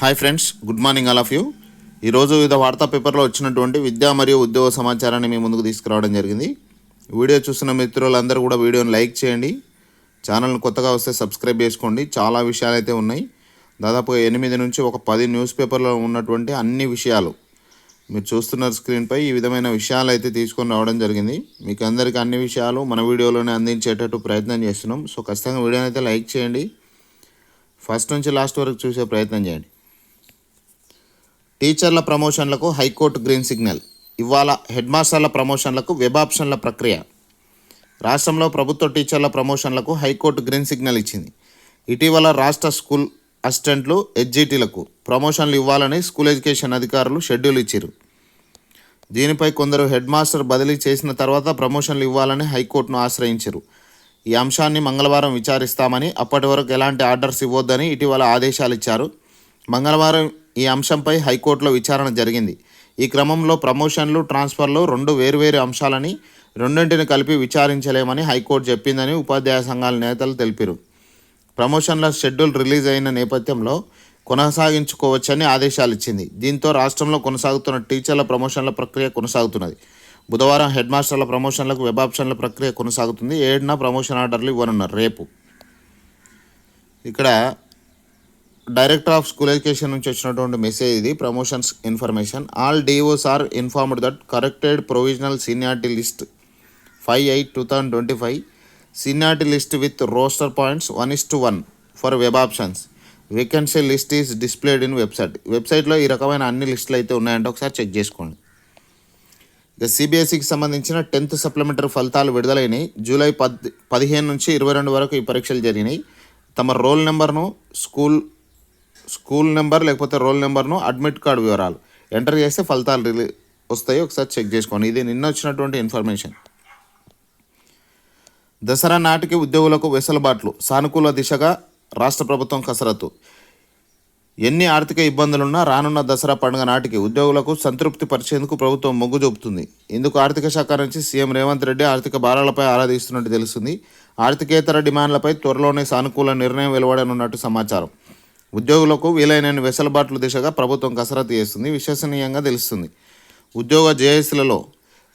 Hi friends good morning all of you ఈరోజు వివిధ వార్తా పేపర్లో వచ్చినటువంటి విద్యా మరియు ఉద్యోగ సమాచారాన్ని మీ ముందుకు తీసుకురావడం జరిగింది. వీడియో చూస్తున్న మిత్రులందరూ కూడా వీడియోని లైక్ చేయండి. ఛానల్ని కొత్తగా వస్తే సబ్స్క్రైబ్ చేసుకోండి. చాలా విషయాలు అయితే ఉన్నాయి. దాదాపుగా ఎనిమిది నుంచి ఒక పది న్యూస్ పేపర్లో ఉన్నటువంటి అన్ని విషయాలు మీరు చూస్తున్న స్క్రీన్పై ఈ విధమైన విషయాలు అయితే తీసుకొని రావడం జరిగింది. మీకు అందరికీ అన్ని విషయాలు మన వీడియోలోనే అందించేటట్టు ప్రయత్నం చేస్తున్నాం. సో ఖచ్చితంగా వీడియోని అయితే లైక్ చేయండి. ఫస్ట్ నుంచి లాస్ట్ వరకు చూసే ప్రయత్నం చేయండి. టీచర్ల ప్రమోషన్లకు హైకోర్టు గ్రీన్ సిగ్నల్ ఇవాళ హెడ్ మాస్టర్ల ప్రమోషన్లకు వెబ్ ఆప్షన్ల ప్రక్రియ. రాష్ట్రంలో ప్రభుత్వ టీచర్ల ప్రమోషన్లకు హైకోర్టు గ్రీన్ సిగ్నల్ ఇచ్చింది. ఇటీవల రాష్ట్ర స్కూల్ అసిస్టెంట్లు హెచ్జిటీలకు ప్రమోషన్లు ఇవ్వాలని స్కూల్ ఎడ్యుకేషన్ అధికారులు షెడ్యూల్ ఇచ్చారు. దీనిపై కొందరు హెడ్ మాస్టర్ బదిలీ చేసిన తర్వాత ప్రమోషన్లు ఇవ్వాలని హైకోర్టును ఆశ్రయించారు. ఈ అంశాన్ని మంగళవారం విచారిస్తామని అప్పటి వరకు ఎలాంటి ఆర్డర్స్ ఇవ్వొద్దని ఇటీవల ఆదేశాలు ఇచ్చారు. మంగళవారం ఈ అంశంపై హైకోర్టులో విచారణ జరిగింది. ఈ క్రమంలో ప్రమోషన్లు ట్రాన్స్ఫర్లు రెండు వేర్వేరు అంశాలని రెండింటిని కలిపి విచారించలేమని హైకోర్టు చెప్పిందని ఉపాధ్యాయ సంఘాల నేతలు తెలిపారు. ప్రమోషన్ల షెడ్యూల్ రిలీజ్ అయిన నేపథ్యంలో కొనసాగించుకోవచ్చని ఆదేశాలు ఇచ్చింది. దీంతో రాష్ట్రంలో కొనసాగుతున్న టీచర్ల ప్రమోషన్ల ప్రక్రియ కొనసాగుతున్నది. బుధవారం హెడ్ మాస్టర్ల ప్రమోషన్లకు వెబ్ ఆప్షన్ల ప్రక్రియ కొనసాగుతుంది. ఏడున ప్రమోషన్ ఆర్డర్లు ఇవ్వనున్నారు రేపు. ఇక్కడ డైరెక్టర్ ఆఫ్ స్కూల్ ఎడ్యుకేషన్ నుంచి వచ్చినటువంటి మెసేజ్ ఇది promotions information all DEOs are informed that corrected provisional seniority list five eight two thousand twenty five seniority list with roster points one is to one for web options vacancy list is displayed in website వెబ్సైట్లో ఈ రకమైన అన్ని లిస్టులు అయితే ఉన్నాయంటే ఒకసారి check చేసుకోండి. ఇక సిబిఎస్ఈకి సంబంధించిన టెన్త్ సప్లిమెంటరీ ఫలితాలు విడుదలైనవి జూలై పద్ పదిహేను నుంచి ఇరవై రెండు వరకు ఈ పరీక్షలు జరిగినాయి. తమ రోల్ నెంబర్ను స్కూల్ స్కూల్ నెంబర్ లేకపోతే రోల్ నెంబర్ను అడ్మిట్ కార్డు వివరాలు. ఎంటర్ చేస్తే ఫలితాలు రిలీ వస్తాయి. ఒకసారి చెక్ చేసుకోండి. ఇది నిన్న వచ్చినటువంటి ఇన్ఫర్మేషన్. దసరా నాటికి ఉద్యోగులకు వెసులుబాట్లు. సానుకూల దిశగా రాష్ట్ర ప్రభుత్వం కసరత్తు. ఎన్ని ఆర్థిక ఇబ్బందులున్నా రానున్న దసరా పండుగ నాటికి ఉద్యోగులకు సంతృప్తి పరిచేందుకు ప్రభుత్వం మొగ్గు చూపుతుంది. ఇందుకు ఆర్థిక శాఖ నుంచి సీఎం రేవంత్ రెడ్డి ఆర్థిక భారాలపై ఆరాధిస్తున్నట్టు తెలుస్తుంది. ఆర్థికేతర డిమాండ్లపై త్వరలోనే సానుకూల నిర్ణయం వెలువడనున్నట్టు సమాచారం. ఉద్యోగులకు వీలైనన్ని వెసులుబాట్ల దిశగా ప్రభుత్వం కసరత్తు చేస్తుంది విశ్వసనీయంగా తెలుస్తుంది. ఉద్యోగ జేఏసీలలో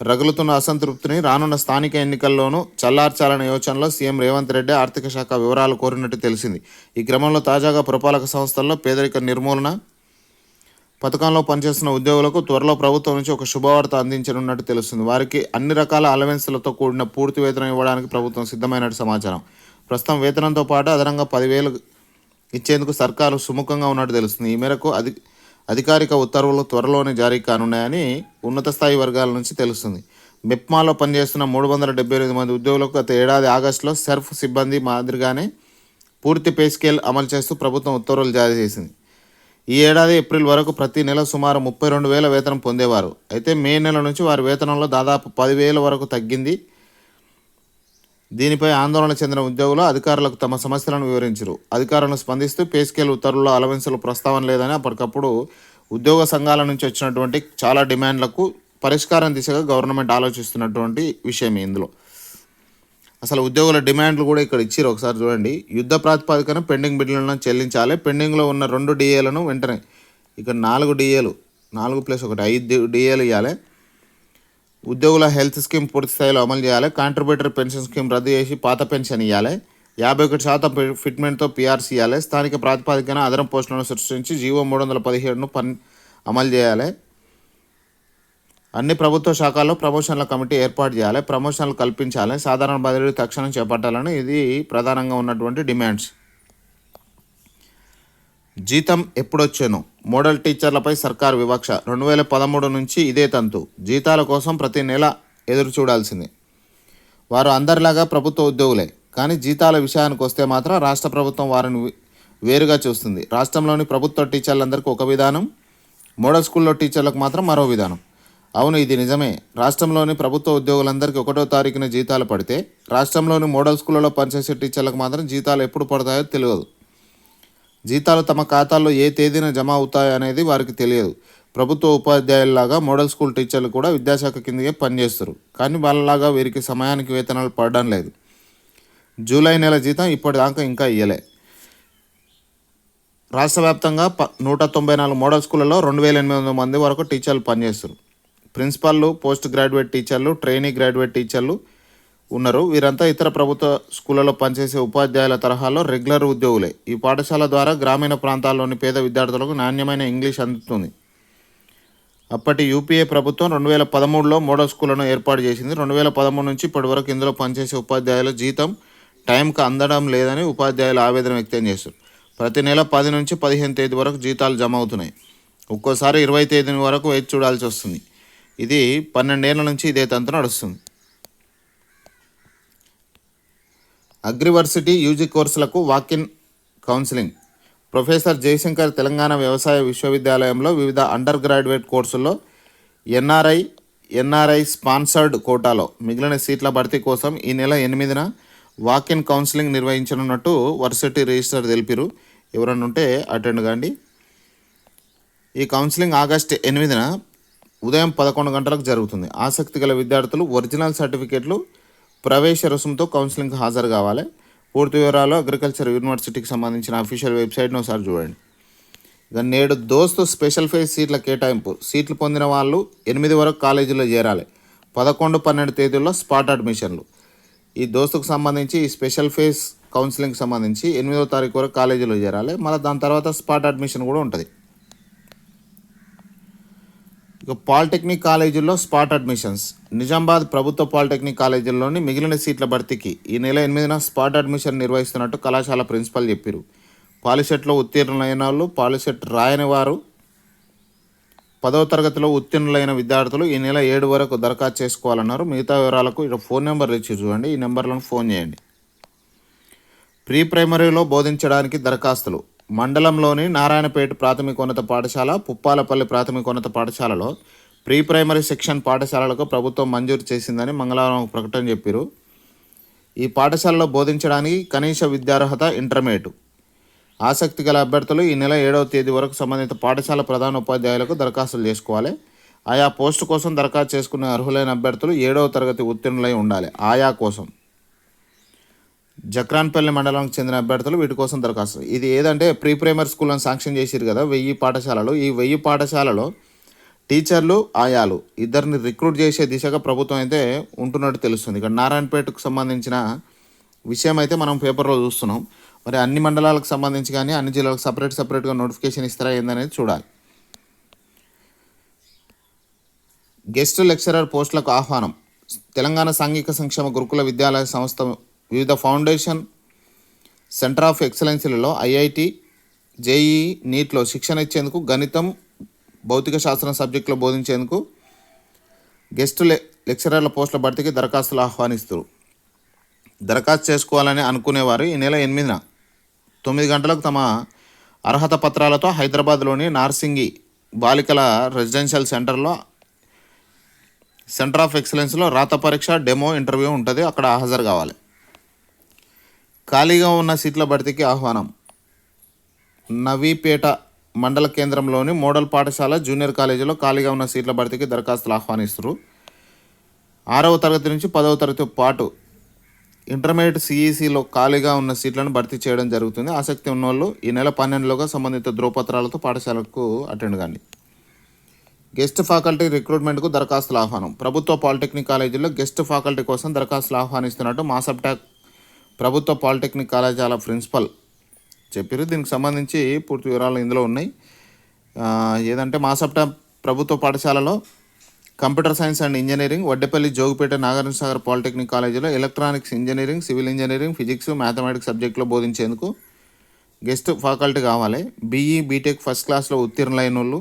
రగులుతున్న అసంతృప్తిని రానున్న స్థానిక ఎన్నికల్లోనూ చల్లార్చాలనే యోచనలో సీఎం రేవంత్ రెడ్డి ఆర్థిక శాఖ వివరాలు కోరినట్టు తెలిసింది. ఈ క్రమంలో తాజాగా పురపాలక సంస్థల్లో పేదరిక నిర్మూలన పథకంలో పనిచేస్తున్న ఉద్యోగులకు త్వరలో ప్రభుత్వం నుంచి ఒక శుభవార్త అందించనున్నట్టు తెలుస్తుంది. వారికి అన్ని రకాల అలవెన్స్లతో కూడిన పూర్తి వేతనం ఇవ్వడానికి ప్రభుత్వం సిద్ధమైనట్టు సమాచారం. ప్రస్తుతం వేతనంతో పాటు అదనంగా పదివేలు ఇచ్చేందుకు సర్కారు సుముఖంగా ఉన్నట్టు తెలుస్తుంది. ఈ మేరకు అధి అధికారిక ఉత్తర్వులు త్వరలోనే జారీ కానున్నాయని ఉన్నత స్థాయి వర్గాల నుంచి తెలుస్తుంది. మిప్మాలో పనిచేస్తున్న మూడు వందల డెబ్బై ఎనిమిది మంది ఉద్యోగులకు గత ఏడాది ఆగస్టులో సెర్ఫ్ సిబ్బంది మాదిరిగానే పూర్తి పే స్కేల్ అమలు చేస్తూ ప్రభుత్వం ఉత్తర్వులు జారీ చేసింది. ఈ ఏడాది ఏప్రిల్ వరకు ప్రతి నెల సుమారు ముప్పై రెండు వేల వేతనం పొందేవారు. అయితే మే నెల నుంచి వారి వేతనంలో దాదాపు పదివేల వరకు తగ్గింది. దీనిపై ఆందోళన చెందిన ఉద్యోగులు అధికారులకు తమ సమస్యలను వివరించారు. అధికారులను స్పందిస్తూ పే స్కేల్ ఉత్తర్వుల్లో అలవెన్సులు ప్రస్తావన లేదని అప్పటికప్పుడు ఉద్యోగ సంఘాల నుంచి వచ్చినటువంటి చాలా డిమాండ్లకు పరిష్కారం దిశగా గవర్నమెంట్ ఆలోచిస్తున్నటువంటి విషయం ఇందులో. అసలు ఉద్యోగుల డిమాండ్లు కూడా ఇక్కడ ఇచ్చారు ఒకసారి చూడండి. యుద్ధ ప్రాతిపదికన పెండింగ్ బిల్లులను చెల్లించాలి. పెండింగ్లో ఉన్న రెండు డిఏలను వెంటనే ఇక్కడ నాలుగు డిఏలు నాలుగు ప్లస్ ఒకటి ఐదు డిఏలు ఇవ్వాలి ఉద్యోగుల హెల్త్ స్కీమ్ పూర్తి స్థాయిలో అమలు చేయాలి. కాంట్రిబ్యూటరీ పెన్షన్ స్కీమ్ రద్దు చేసి పాత పెన్షన్ ఇవ్వాలి యాభై ఒకటి శాతం ఫిట్మెంట్తో పీఆర్సీ ఇవ్వాలి స్థానిక ప్రాతిపదికన అదనం పోస్టులను సృష్టించి జీవో మూడు వందల పదిహేడును పన్ అమలు చేయాలి. అన్ని ప్రభుత్వ శాఖల్లో ప్రమోషన్ల కమిటీ ఏర్పాటు చేయాలి. ప్రమోషన్లు కల్పించాలి. సాధారణ బదిలీ తక్షణం చేపట్టాలని ఇది ప్రధానంగా ఉన్నటువంటి డిమాండ్స్. జీతం ఎప్పుడొచ్చాను? మోడల్ టీచర్లపై సర్కారు వివక్ష. రెండు వేల పదమూడు నుంచి ఇదే తంతు. జీతాల కోసం ప్రతి నెల ఎదురు చూడాల్సిందే. వారు అందరిలాగా ప్రభుత్వ ఉద్యోగులే. కానీ జీతాల విషయానికి వస్తే మాత్రం రాష్ట్ర ప్రభుత్వం వారిని వేరుగా చూస్తుంది. రాష్ట్రంలోని ప్రభుత్వ టీచర్లందరికీ ఒక విధానం మోడల్ స్కూల్లో టీచర్లకు మాత్రం మరో విధానం. అవును ఇది నిజమే. రాష్ట్రంలోని ప్రభుత్వ ఉద్యోగులందరికీ ఒకటో తారీఖున జీతాలు పడితే రాష్ట్రంలోని మోడల్ స్కూళ్ళలో పనిచేసే టీచర్లకు మాత్రం జీతాలు ఎప్పుడు పడతాయో తెలియదు. జీతాలు తమ ఖాతాల్లో ఏ తేదీన జమ అవుతాయి అనేది వారికి తెలియదు. ప్రభుత్వ ఉపాధ్యాయుల్లాగా మోడల్ స్కూల్ టీచర్లు కూడా విద్యాశాఖ కిందకే పనిచేస్తారు. కానీ వాళ్ళలాగా వీరికి సమయానికి వేతనాలు పడడం లేదు. జూలై నెల జీతం ఇప్పటిదాకా ఇంకా ఇయ్యలే. రాష్ట్ర వ్యాప్తంగా ప నూట తొంభై నాలుగు మోడల్ స్కూళ్ళలో రెండు వేల ఎనిమిది వందల మంది వరకు టీచర్లు పనిచేస్తారు. ప్రిన్సిపాల్లు పోస్ట్ గ్రాడ్యుయేట్ టీచర్లు ట్రైనీ గ్రాడ్యుయేట్ టీచర్లు ఉన్నారు. వీరంతా ఇతర ప్రభుత్వ స్కూళ్ళలో పనిచేసే ఉపాధ్యాయుల తరహాలో రెగ్యులర్ ఉద్యోగులే. ఈ పాఠశాల ద్వారా గ్రామీణ ప్రాంతాల్లోని పేద విద్యార్థులకు నాణ్యమైన ఇంగ్లీష్ అందుతుంది. అప్పటి యూపీఏ ప్రభుత్వం రెండు వేల పదమూడులో మోడల్ స్కూళ్ళను ఏర్పాటు చేసింది. రెండు వేల పదమూడు నుంచి ఇప్పటి వరకు ఇందులో పనిచేసే ఉపాధ్యాయుల జీతం టైంకి అందడం లేదని ఉపాధ్యాయులు ఆవేదన వ్యక్తం చేస్తారు ప్రతి నెల పది నుంచి పదిహేను తేదీ వరకు జీతాలు జమ అవుతున్నాయి. ఒక్కోసారి ఇరవై తేదీ వరకు వేచి చూడాల్సి వస్తుంది? ఇది పన్నెండేళ్ళ నుంచి ఇదే తంతు నడుస్తుంది. అగ్రివర్సిటీ యూజీ కోర్సులకు walk in counselling. Professor Jayashankar Telangana వ్యవసాయ విశ్వవిద్యాలయంలో వివిధ అండర్ గ్రాడ్యుయేట్ కోర్సుల్లో ఎన్ఆర్ఐ ఎన్ఆర్ఐ స్పాన్సర్డ్ కోటాలో మిగిలిన సీట్ల భర్తీ కోసం ఈ నెల ఎనిమిదిన వాకిన్ కౌన్సిలింగ్ నిర్వహించనున్నట్టు వర్సిటీ రిజిస్టర్ తెలిపిరు. ఎవరన్నా ఉంటే అటెండ్ కాండి. ఈ కౌన్సిలింగ్ ఆగస్టు ఎనిమిదిన ఉదయం పదకొండు గంటలకు జరుగుతుంది. ఆసక్తి గల విద్యార్థులు ఒరిజినల్ సర్టిఫికేట్లు ప్రవేశ రుసుముతో కౌన్సిలింగ్కి హాజరు కావాలి. పూర్తి వివరాలు అగ్రికల్చర్ యూనివర్సిటీకి సంబంధించిన అఫీషియల్ వెబ్సైట్ను ఒకసారి చూడండి. ఇక నేడు దోస్తు స్పెషల్ ఫేజ్ సీట్ల కేటాయింపు. సీట్లు పొందిన వాళ్ళు ఎనిమిది వరకు కాలేజీలో చేరాలి. పదకొండు పన్నెండు తేదీల్లో స్పాట్ అడ్మిషన్లు. ఈ దోస్తుకు సంబంధించి ఈ స్పెషల్ ఫేజ్ కౌన్సిలింగ్కి సంబంధించి ఎనిమిదో తారీఖు వరకు కాలేజీలో చేరాలి. మళ్ళీ దాని తర్వాత స్పాట్ అడ్మిషన్ కూడా ఉంటుంది. పాలిటెక్నిక్ కాలేజీల్లో స్పాట్ అడ్మిషన్స్. నిజామాబాద్ ప్రభుత్వ పాలిటెక్నిక్ కాలేజీల్లోని మిగిలిన సీట్ల భర్తీకి ఈ నెల ఎనిమిదిన స్పాట్ అడ్మిషన్ నిర్వహిస్తున్నట్టు కళాశాల ప్రిన్సిపల్ చెప్పారు. పాలిసెట్లో ఉత్తీర్ణులైన వాళ్ళు పాలిసెట్ రాయని వారు పదవ తరగతిలో ఉత్తీర్ణులైన విద్యార్థులు ఈ నెల ఏడు వరకు దరఖాస్తు చేసుకోవాలన్నారు. మిగతా వివరాలకు ఇక్కడ ఫోన్ నెంబర్ ఇచ్చి చూడండి. ఈ నెంబర్లను ఫోన్ చేయండి. ప్రీ ప్రైమరీలో బోధించడానికి దరఖాస్తులు. మండలంలోని నారాయణపేట ప్రాథమికోన్నత పాఠశాల పుప్పాలపల్లి ప్రాథమికోన్నత పాఠశాలలో ప్రీ ప్రైమరీ సెక్షన్ పాఠశాలలకు ప్రభుత్వం మంజూరు చేసిందని మంగళవారం ఒక ప్రకటన చెప్పారు. ఈ పాఠశాలలో బోధించడానికి కనీస విద్యార్హత ఇంటర్మీడియట్. ఆసక్తి గల అభ్యర్థులు ఈ నెల ఏడవ తేదీ వరకు సంబంధిత పాఠశాల ప్రధాన ఉపాధ్యాయులకు దరఖాస్తులు చేసుకోవాలి. ఆయా పోస్టు కోసం దరఖాస్తు చేసుకునే అర్హులైన అభ్యర్థులు ఏడవ తరగతి ఉత్తీర్ణులై ఉండాలి. ఆయా కోసం. జక్రాన్పల్లి మండలానికి చెందిన అభ్యర్థులు వీటి కోసం దరఖాస్తు. ఇది ఏదంటే ప్రీ ప్రైమరీ స్కూళ్ళను శాంక్షన్ చేసిరు కదా వెయ్యి పాఠశాలలు. ఈ వెయ్యి పాఠశాలలో టీచర్లు ఆయాలు ఇద్దరిని రిక్రూట్ చేసే దిశగా ప్రభుత్వం అయితే ఉంటున్నట్టు తెలుస్తుంది. ఇక్కడ నారాయణపేటకు సంబంధించిన విషయం అయితే మనం పేపర్లో చూస్తున్నాం. మరి అన్ని మండలాలకు సంబంధించి కానీ అన్ని జిల్లాలకు సపరేట్ సపరేట్గా నోటిఫికేషన్ ఇస్తారా ఏందనేది చూడాలి. గెస్ట్ లెక్చరర్ పోస్టులకు ఆహ్వానం. తెలంగాణ సాంఘిక సంక్షేమ గురుకుల విద్యాలయ సంస్థ వివిధ ఫౌండేషన్ సెంటర్ ఆఫ్ ఎక్సలెన్సీలలో ఐఐటి జేఈ నీట్లో శిక్షణ ఇచ్చేందుకు గణితం భౌతిక శాస్త్రం సబ్జెక్టులో బోధించేందుకు గెస్ట్ లె లెక్చరర్ల పోస్టుల భర్తీకి దరఖాస్తులు ఆహ్వానిస్తారు. దరఖాస్తు చేసుకోవాలని అనుకునేవారు ఈ నెల ఎనిమిదిన. తొమ్మిది గంటలకు తమ అర్హత పత్రాలతో హైదరాబాద్లోని నార్సింగి బాలికల రెసిడెన్షియల్ సెంటర్లో సెంటర్ ఆఫ్ ఎక్సలెన్స్లో రాత పరీక్ష డెమో ఇంటర్వ్యూ ఉంటుంది. అక్కడ హాజరు కావాలి. ఖాళీగా ఉన్న సీట్ల భర్తీకి ఆహ్వానం. నవీపేట మండల కేంద్రంలోని మోడల్ పాఠశాల జూనియర్ కాలేజీలో ఖాళీగా ఉన్న సీట్ల భర్తీకి దరఖాస్తులు ఆహ్వానిస్తారు ఆరవ తరగతి నుంచి పదవ తరగతి పాటు ఇంటర్మీడియట్ సిఈసిలో ఖాళీగా ఉన్న సీట్లను భర్తీ చేయడం జరుగుతుంది. ఆసక్తి ఉన్నవాళ్ళు ఈ నెల పన్నెండులోగా సంబంధిత ధ్రువపత్రాలతో పాఠశాలకు అటెండ్ కానీ గెస్ట్ ఫ్యాకల్టీ రిక్రూట్మెంట్కు దరఖాస్తుల ఆహ్వానం. ప్రభుత్వ పాలిటెక్నిక్ కాలేజీలో గెస్ట్ ఫ్యాకల్టీ కోసం దరఖాస్తులు ఆహ్వానిస్తున్నట్టు మాసబ్టాక్ ప్రభుత్వ పాలిటెక్నిక్ కళాశాల ప్రిన్సిపల్ చెప్పారు. దీనికి సంబంధించి పూర్తి వివరాలు ఇందులో ఉన్నాయి. ఏదంటే మాసప్ట ప్రభుత్వ పాఠశాలలో computer science and engineering Vaddepalli Jogipet Nagarjuna Sagar polytechnic కాలేజీలో electronics engineering civil engineering physics mathematics సబ్జెక్టులో బోధించేందుకు గెస్ట్ ఫ్యాకల్టీ కావాలి. బీఈ బీటెక్ ఫస్ట్ క్లాస్లో ఉత్తీర్ణులైన వాళ్ళు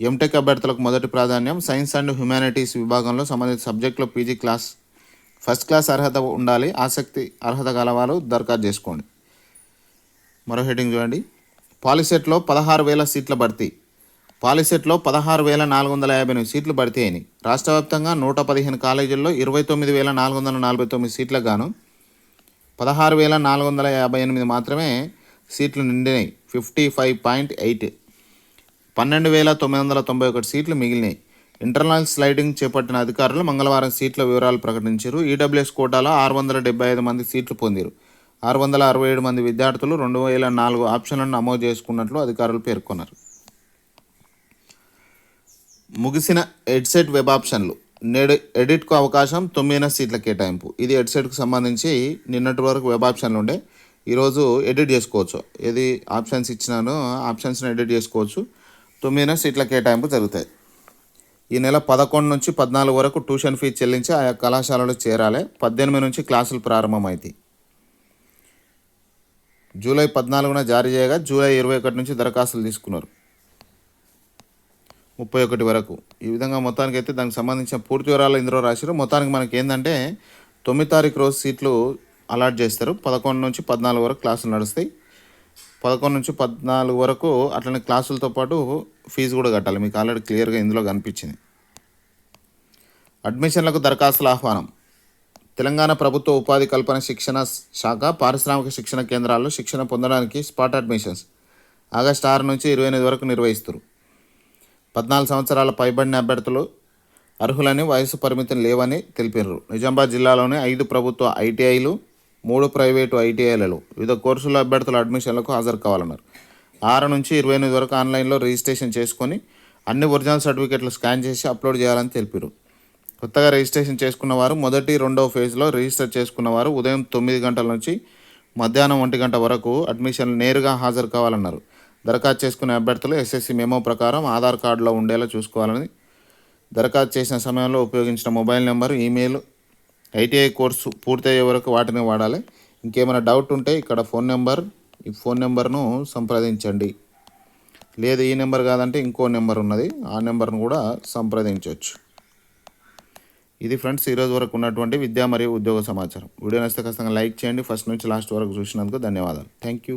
ఎంటెక్ అభ్యర్థులకు మొదటి ప్రాధాన్యం. సైన్స్ అండ్ హ్యుమానిటీస్ విభాగంలో సంబంధిత సబ్జెక్టులో పీజీ క్లాస్ ఫస్ట్ క్లాస్ అర్హత ఉండాలి ఆసక్తి అర్హత గలవారు దరఖాస్తు చేసుకోండి. మరో హెడ్డింగ్ చూడండి. పాలిసెట్లో పదహారు వేల సీట్ల భర్తీ. పాలిసెట్లో పదహారు వేల నాలుగు వందల యాభై ఎనిమిది సీట్లు భర్తీ అయినాయి. రాష్ట్ర వ్యాప్తంగా నూట పదిహేను కాలేజీల్లో ఇరవై తొమ్మిది వేల నాలుగు వందల నలభై తొమ్మిది సీట్లకు గాను పదహారు వేల నాలుగు వందల యాభై ఎనిమిది మాత్రమే సీట్లు నిండినాయి. Fifty five point eight. పన్నెండు వేల తొమ్మిది వందల తొంభై ఒకటి సీట్లు మిగిలినాయి. ఇంటర్నల్ స్లైడింగ్ చేపట్టిన అధికారులు మంగళవారం సీట్ల వివరాలు ప్రకటించారు. ఈడబ్ల్యూఎస్ కోటాలో ఆరు వందల డెబ్బై ఐదు మంది సీట్లు పొందారు. ఆరు వందల అరవై ఏడు మంది విద్యార్థులు రెండు వేల నాలుగు ఆప్షన్లను నమోదు చేసుకున్నట్లు అధికారులు పేర్కొన్నారు. ముగిసిన ఎడ్సెట్ వెబ్ ఆప్షన్లు. నేడు ఎడిట్కు అవకాశం తొమ్మిదిన సీట్ల కేటాయింపు. ఇది ఎడ్సెట్కు సంబంధించి నిన్నటి వరకు వెబ్ ఆప్షన్లు ఉండే. ఈరోజు ఎడిట్ చేసుకోవచ్చు. ఏది ఆప్షన్స్ ఇచ్చినానో ఆప్షన్స్ని ఎడిట్ చేసుకోవచ్చు. తొమ్మిదిన సీట్ల కేటాయింపు జరుగుతాయి. ఈ నెల పదకొండు నుంచి పద్నాలుగు వరకు ట్యూషన్ ఫీ చెల్లించి ఆయా కళాశాలలో చేరాలి. పద్దెనిమిది నుంచి క్లాసులు ప్రారంభమవుతాయి జూలై పద్నాలుగున జారీ చేయగా జూలై ఇరవై ఒకటి నుంచి దరఖాస్తులు తీసుకున్నారు. ముప్పై ఒకటి వరకు. ఈ విధంగా మొత్తానికి అయితే దానికి సంబంధించిన పూర్తి వివరాలు ఇందులో రాశారు మొత్తానికి మనకి ఏంటంటే తొమ్మిది తారీఖు రోజు సీట్లు అలాట్ చేస్తారు. పదకొండు నుంచి పద్నాలుగు వరకు క్లాసులు నడుస్తాయి. పదకొండు నుంచి పద్నాలుగు వరకు అట్లనే క్లాసులతో పాటు ఫీజు కూడా కట్టాలి. మీకు ఆల్రెడీ క్లియర్గా ఇందులో కనిపించింది. అడ్మిషన్లకు దరఖాస్తుల ఆహ్వానం. తెలంగాణ ప్రభుత్వ ఉపాధి కల్పన శిక్షణ శాఖ పారిశ్రామిక శిక్షణ కేంద్రాల్లో శిక్షణ పొందడానికి స్పాట్ అడ్మిషన్స్ ఆగస్టు ఆరు నుంచి ఇరవై ఎనిమిది వరకు నిర్వహిస్తారు. పద్నాలుగు సంవత్సరాల పైబడిన అభ్యర్థులు అర్హులని వయసు పరిమితి లేవని తెలిపారు నిజామాబాద్ జిల్లాలోని ఐదు ప్రభుత్వ ఐటీఐలు మూడు ప్రైవేటు ఐటీఐలలో వివిధ కోర్సుల అభ్యర్థుల అడ్మిషన్లకు హాజరు కావాలన్నారు. ఆరు నుంచి ఇరవై ఎనిమిది వరకు ఆన్లైన్లో రిజిస్ట్రేషన్ చేసుకొని అన్ని ఒరిజినల్ సర్టిఫికెట్లు స్కాన్ చేసి అప్లోడ్ చేయాలని తెలిపారు. కొత్తగా రిజిస్ట్రేషన్ చేసుకున్న వారు మొదటి రెండవ ఫేజ్లో రిజిస్టర్ చేసుకున్న వారు ఉదయం తొమ్మిది గంటల నుంచి మధ్యాహ్నం ఒంటి గంట వరకు అడ్మిషన్లు నేరుగా హాజరు కావాలన్నారు. దరఖాస్తు చేసుకునే అభ్యర్థులు ఎస్ఎస్సి మెమో ప్రకారం ఆధార్ కార్డులో ఉండేలా చూసుకోవాలని దరఖాస్తు చేసిన సమయంలో ఉపయోగించిన mobile number email ITI course పూర్తయ్యే వరకు వాటిని వాడాలి. ఇంకేమైనా డౌట్ ఉంటే ఇక్కడ ఫోన్ నెంబర్ ఈ ఫోన్ నెంబర్ను సంప్రదించండి. లేదు ఈ నెంబర్ కాదంటే ఇంకో నెంబర్ ఉన్నది. ఆ నెంబర్ను కూడా సంప్రదించవచ్చు ఇది ఫ్రెండ్స్ ఈరోజు వరకు ఉన్నటువంటి విద్యా మరియు ఉద్యోగ సమాచారం. వీడియో నచ్చితే ఖచ్చితంగా లైక్ చేయండి. ఫస్ట్ నుంచి లాస్ట్ వరకు చూసినందుకు ధన్యవాదాలు. Thank you